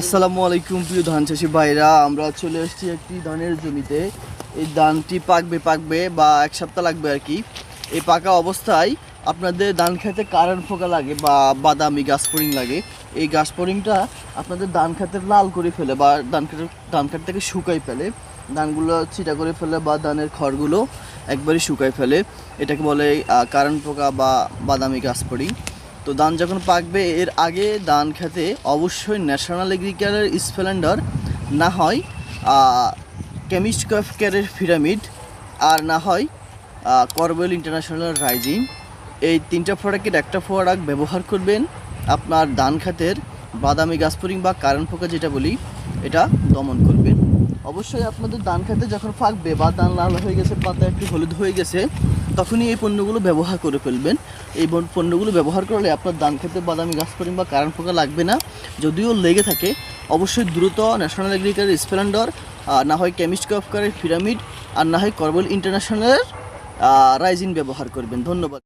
আসসালামু আলাইকুম প্রিয় ধান চাষি ভাইরা, আমরা চলে এসেছি একটি ধানের জমিতে। এই ধানটি পাকবে পাকবে বা এক সপ্তাহ লাগবে আর কি। এই পাকা অবস্থায় আপনাদের ধান খেতে কারেন্ট ফোকা লাগে বা বাদামি গাছ ফড়িং লাগে। এই গাছ ফড়িংটা আপনাদের ধান খেতে লাল করে ফেলে বা ধান খেতে, ধান খেত থেকে শুকাই ফেলে। ধানগুলো ছিটা করে ফেলে বা ধানের খড়গুলো একবারই শুকাই ফেলে। এটাকে বলে কারেন্ট পোকা বা বাদামি গাছ ফড়িং তো ধান যখন পাকবে, এর আগে ধান খেতে অবশ্যই ন্যাশনাল এগ্রিকালচার স্প্লেন্ডার না হয় কেমিস্ট কফ কেয়ারের পিরামিড আর না হয় করবেল ইন্টারন্যাশনাল রাইজিং এই তিনটা প্রোডাক্টের একটা প্রোডাক্ট ব্যবহার করবেন আপনার ধান খাতের বাদামি গাছপরিং বা কারেন্ট পোকা যেটা বলি, এটা দমন করবেন। অবশ্যই আপনাদের ধান খেতে যখন ফাঁকবে বা ধান লাল হয়ে গেছে, পাতা একটু হলুদ হয়ে গেছে, তখনই এই পণ্যগুলো ব্যবহার করে ফেলবেন। এই পণ্যগুলো ব্যবহার করলে আপনার ধান খেতে বাদামি গাছ পরিম বা কারেন্ট পোকা লাগবে না। যদিও লেগে থাকে, অবশ্যই দ্রুত ন্যাশনাল এগ্রিকালচার স্প্লেন্ডার না হয় কেমিস্ট কফকারের পিরামিড আর না হয় করবল ইন্টারন্যাশনালের রাইজিন ব্যবহার করবেন। ধন্যবাদ।